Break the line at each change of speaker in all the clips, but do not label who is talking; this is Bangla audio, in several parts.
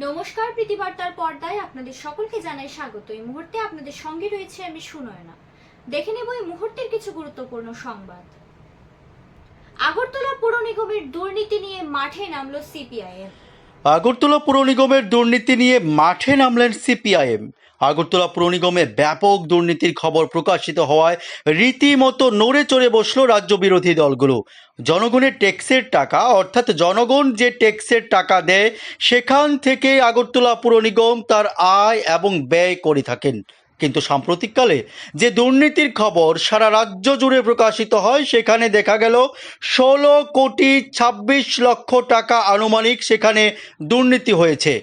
নমস্কার প্রীতিবার্তার পর্দায় আপনাদের সকলকে জানাই স্বাগত। এই মুহূর্তে আপনাদের সঙ্গে রয়েছে আমি সুনয়না। দেখে নেব এই মুহূর্তের কিছু গুরুত্বপূর্ণ সংবাদ। আগরতলা পুর নিগমের দুর্নীতি নিয়ে মাঠে নামলো সিপিআইএম।
আগরতলা পুর নিগমের দুর্নীতি নিয়ে মাঠে নামলেন সিপিআইএম। আগরতলা পুর নিগমে ব্যাপক দুর্নীতির খবর প্রকাশিত হওয়ায় রীতিমতো নড়ে চড়ে বসল রাজ্য বিরোধী দলগুলো। জনগণের ট্যাক্সের টাকা, অর্থাৎ জনগণ যে ট্যাক্সের টাকা দেয়, সেখান থেকে আগরতলা পুর নিগম তার আয় এবং ব্যয় করে থাকেন। কিন্তু সাম্প্রতিককালে যে দুর্নীতির খবর সারা রাজ্য জুড়ে প্রকাশিত হয়, সেখানে দেখা গেল ষোলো কোটি ছাব্বিশ লক্ষ টাকা আনুমানিক সেখানে দুর্নীতি হয়েছে।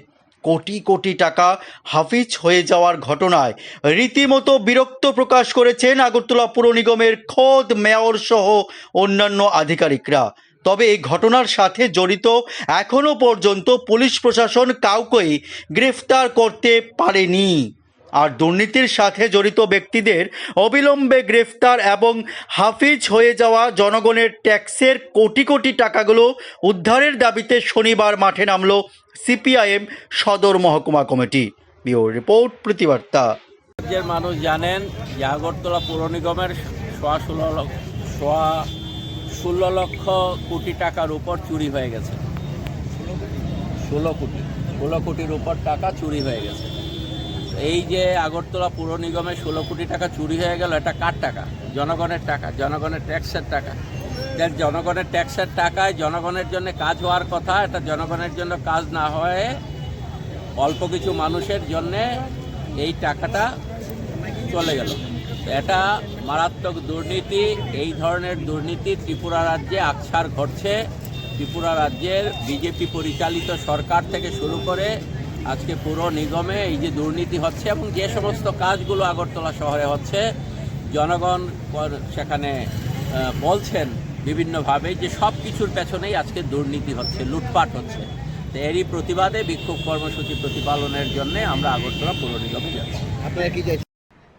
কোটি কোটি টাকা হাফিজ হয়ে যাওয়ার ঘটনায় রীতিমতো বিরক্ত প্রকাশ করেছেন আগরতলা পুর নিগমের খোদ মেয়র সহ অন্যান্য আধিকারিকরা। তবে এই ঘটনার সাথে জড়িত এখনও পর্যন্ত পুলিশ প্রশাসন কাউকেই গ্রেফতার করতে পারেনি। আর দুর্নীতির সাথে জড়িত ব্যক্তিদের অবিলম্বে গ্রেফতার এবং হাফিজ হয়ে যাওয়া জনগণের ট্যাক্সের কোটি কোটি টাকাগুলো উদ্ধারের দাবিতে শনিবার মাঠে নামল সিপিআইএম সদর মহকুমা কমিটি। রিপোর্ট, প্রতিবার্তা।
রাজ্যের মানুষ জানেন, যে আগরতলা পৌর নিগমের সোয়া ষোলো লক্ষ সোয়া ষোলো লক্ষ কোটি টাকার উপর চুরি হয়ে গেছে। ষোলো কোটি। ষোলো কোটির উপর টাকা চুরি হয়ে গেছে। এই যে আগরতলা পৌর নিগমে ষোলো কোটি টাকা চুরি হয়ে গেল, এটা কার টাকা? জনগণের টাকা, জনগণের ট্যাক্সের টাকা। জনগণের ট্যাক্সের টাকায় জনগণের জন্য কাজ হওয়ার কথা, এটা জনগণের জন্য কাজ না হয়ে অল্প কিছু মানুষের জন্যে এই টাকাটা চলে গেল। এটা মারাত্মক দুর্নীতি, এই ধরনের দুর্নীতি ত্রিপুরা রাজ্যে আকছার ঘটছে। ত্রিপুরা রাজ্যের বিজেপি পরিচালিত সরকার থেকে শুরু করে আজকে পুরো নিগমে এই যে দুর্নীতি হচ্ছে এবং যে সমস্ত কাজগুলো আগরতলা শহরে হচ্ছে জনগণ পর- সেখানে বলছেন বিভিন্নভাবে যে সব কিছুর পেছনেই আজকে দুর্নীতি হচ্ছে লুটপাট হচ্ছে। তো এরই প্রতিবাদে বিক্ষোভ কর্মসূচি প্রতিপালনের জন্য আমরা আগরতলা পৌর নিগমে যাচ্ছি।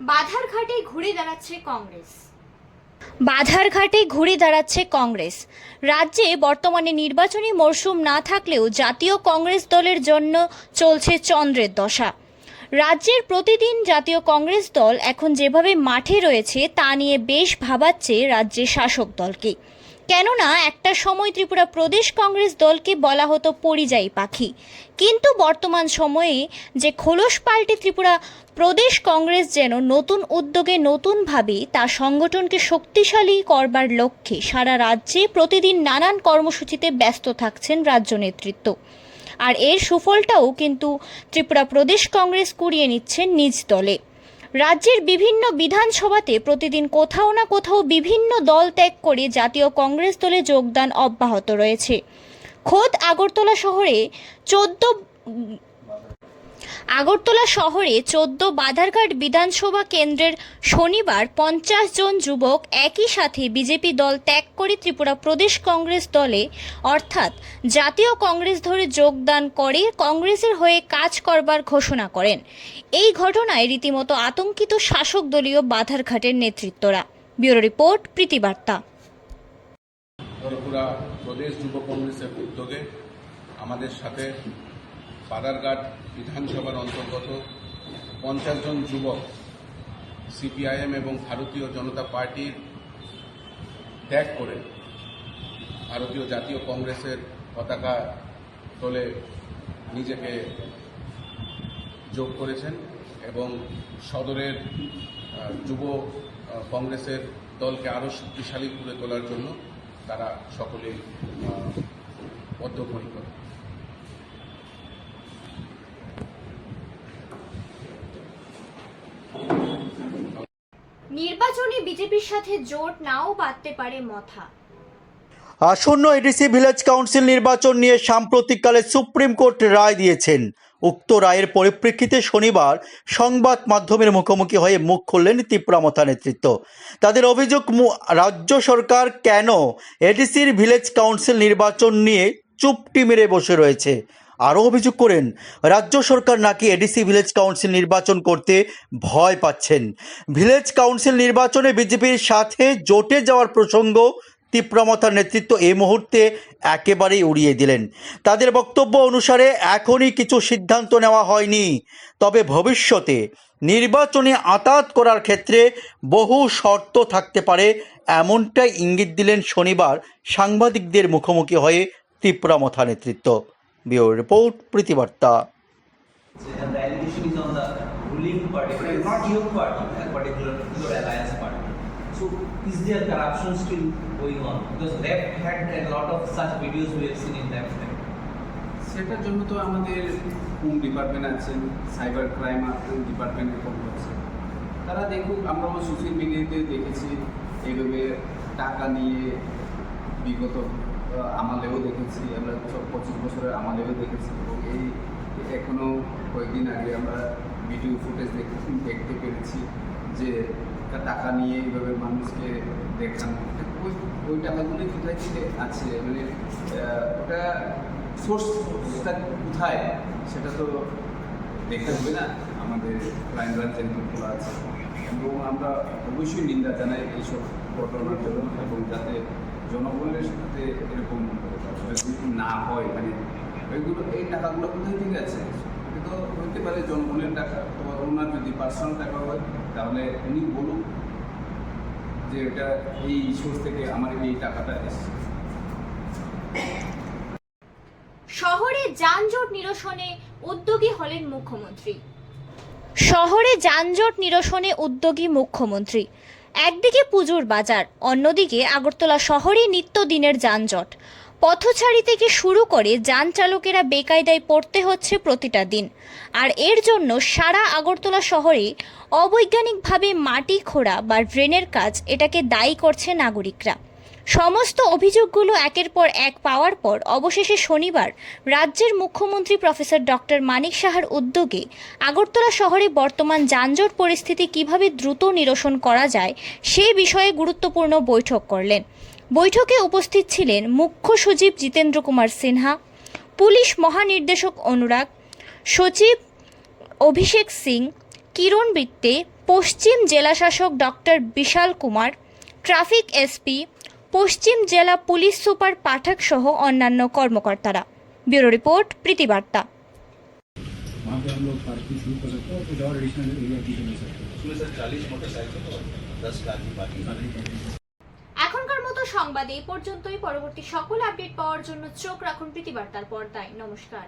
বাধারঘাটে ঘুরে দাঁড়াচ্ছে কংগ্রেস। বাধারঘাটে ঘুরে দাঁড়াচ্ছে কংগ্রেস। রাজ্যে বর্তমানে নির্বাচনী মরশুম না থাকলেও জাতীয় কংগ্রেস দলের জন্য চলছে চন্দ্রের দশা। রাজ্যের প্রতিদিন জাতীয় কংগ্রেস দল এখন যেভাবে মাঠে রয়েছে, তা নিয়ে বেশ ভাবাচ্ছে রাজ্যের শাসক দলকে। কেননা একটা সময় ত্রিপুরা প্রদেশ কংগ্রেস দলকে বলা হতো পরিযায়ী পাখি। কিন্তু বর্তমান সময়ে যে খোলস পাল্টে ত্রিপুরা প্রদেশ কংগ্রেস যেন নতুন উদ্যোগে নতুনভাবে তা সংগঠনকে শক্তিশালী করবার লক্ষ্যে সারা রাজ্যে প্রতিদিন নানান কর্মসূচিতে ব্যস্ত থাকছেন রাজ্য নেতৃত্ব। আর এর সুফলটাও কিন্তু ত্রিপুরা প্রদেশ কংগ্রেস কুড়িয়ে নিচ্ছেন নিজ দলে। রাজ্যের বিভিন্ন বিধানসভাতে প্রতিদিন কোথাও না কোথাও বিভিন্ন দল ত্যাগ করে জাতীয় কংগ্রেস দলে যোগদান অব্যাহত রয়েছে। খোদ আগরতলা শহরে চোদ্দ আগরতলা শহরে চোদ্দ বাধারঘাট বিধানসভা কেন্দ্রের শনিবার পঞ্চাশ জন যুবক একই সাথে বিজেপি দল ত্যাগ করে ত্রিপুরা প্রদেশ কংগ্রেস দলে, অর্থাৎ জাতীয় কংগ্রেস ধরে যোগদান করে কংগ্রেসের হয়ে কাজ করবার ঘোষণা করেন। এই ঘটনায় রীতিমতো আতঙ্কিত শাসক দলীয় বাধারঘাটের নেতৃত্বরা। ব্যুরো রিপোর্ট প্রীতিবার্তা
প্রদেশ যুব কংগ্রেসের উদ্যোগে আমাদের সাথে বাদারঘাট বিধানসভার অন্তর্গত পঞ্চাশ জন যুবক সিপিআইএম এবং ভারতীয় জনতা পার্টির ত্যাগ করে ভারতীয় জাতীয় কংগ্রেসের পতাকা তোলে নিজেকে যোগ করেছেন এবং সদরের যুব কংগ্রেসের দলকে আরও শক্তিশালী করে তোলার জন্য তারা সকলেই বদ্ধপরিকর।
নির্বাচনে বিজেপির সাথে জোট নাও বাঁধতে পারে মথা।
আসন্ন এডিসি ভিলেজ কাউন্সিল নির্বাচন নিয়ে সাম্প্রতিককালে সুপ্রিম কোর্ট রায় দিয়েছেন। উক্ত রায়ের পরিপ্রেক্ষিতে শনিবার সংবাদ মাধ্যমের মুখোমুখি হয়ে মুখ খুললেন তীব্রামথা নেতৃত্ব। তাদের অভিযোগ রাজ্য সরকার কেন এডিসির ভিলেজ কাউন্সিল নির্বাচন নিয়ে চুপটি মেরে বসে রয়েছে? আরও অভিযোগ করেন, রাজ্য সরকার নাকি এডিসি ভিলেজ কাউন্সিল নির্বাচন করতে ভয় পাচ্ছেন। ভিলেজ কাউন্সিল নির্বাচনে বিজেপির সাথে জোটে যাওয়ার প্রসঙ্গ তীব্রমথার নেতৃত্ব এই মুহূর্তে একেবারেই উড়িয়ে দিলেন। তাদের বক্তব্য অনুসারে এখনই কিছু সিদ্ধান্ত নেওয়া হয়নি। তবে ভবিষ্যতে নির্বাচনে আতাত করার ক্ষেত্রে বহু শর্ত থাকতে পারে এমনটাই ইঙ্গিত দিলেন শনিবার সাংবাদিকদের মুখোমুখি হয়ে তীব্রমথা নেতৃত্ব। ব্যুরো রিপোর্ট প্রীতিবার্তা.
সেটার জন্য তো আমাদের হোম ডিপার্টমেন্ট আছেন সাইবার ক্রাইম ডিপার্টমেন্ট আছে তারা দেখুক আমরা সোশ্যাল মিডিয়াতে দেখেছি এইভাবে টাকা নিয়ে বিগত আমলেও দেখেছি, আমরা সব পঁচিশ বছরের আমলেও দেখেছি এবং এই এখনও কয়েকদিন আগে আমরা ভিডিও ফুটেজ দেখতে দেখতে পেরেছি যে টাকা নিয়ে এইভাবে মানুষকে দেখানো। ওই ওই টাকাগুলি কোথায় থেকে আছে? মানে ওটা সোর্সটা কোথায়? সেটা তো দেখতে হবে না। আমাদের ক্রাইম ব্রাঞ্চ এনকোয়ারি আছে। এবং আমরা অবশ্যই নিন্দা জানাই এইসব ঘটনার জন্য এবং যাতে জনগণের সাথে এরকম না হয় মানে ওইগুলো এই টাকাগুলো কোথায় থেকে আছে তো হইতে পারে জনগণের টাকা তো ওনার যদি পার্সোনাল টাকা হয়, তাহলে উনি বলুন যে এটা এই সোর্স থেকে আমার এই টাকাটা এসেছে।
শহরে যানজট নিরসনে উদ্যোগী হলেন মুখ্যমন্ত্রী। শহরে যানজট নিরসনে উদ্যোগী মুখ্যমন্ত্রী। একদিকে পুজোর বাজার, অন্যদিকে আগরতলা শহরে নিত্যদিনের যানজট। পথচারী থেকে শুরু করে যান চালকেরা বেকায়দায় পড়তে হচ্ছে প্রতিটা দিন। আর এর জন্য সারা আগরতলা শহরে অবৈজ্ঞানিকভাবে মাটি খোঁড়া বা ড্রেনের কাজ এটাকে দায়ী করছে নাগরিকরা। সমস্ত অভিযোগগুলো একের পর এক পাওয়ার পর অবশেষে শনিবার রাজ্যের মুখ্যমন্ত্রী প্রফেসর ডক্টর মানিক সাহার উদ্যোগে আগরতলা শহরে বর্তমান যানজট পরিস্থিতি কীভাবে দ্রুত নিরসন করা যায় সে বিষয়ে গুরুত্বপূর্ণ বৈঠক করলেন। বৈঠকে উপস্থিত ছিলেন মুখ্য সচিব জিতেন্দ্র কুমার সিনহা, পুলিশ মহানির্দেশক অনুরাগ, সচিব অভিষেক সিং, কিরণ বৃত্তে, পশ্চিম জেলাশাসক doctor Vishal Kumar, traffic SP পশ্চিম জেলা পুলিশ সুপার পাঠক সহ অন্যান্য কর্মকর্তারা ব্যুরো রিপোর্ট প্রীতিবার্তা
वहाँ पे हम लोग पार्किंग शुरू कर सकते हैं और कुछ और एडिशनल एरिया भी बना सकते हैं
এখনকার মতো সংবাদ এই পর্যন্তই পরবর্তী সকল আপডেট পাওয়ার জন্য চোখ রাখুন প্রীতিবার্তার পর্দায় নমস্কার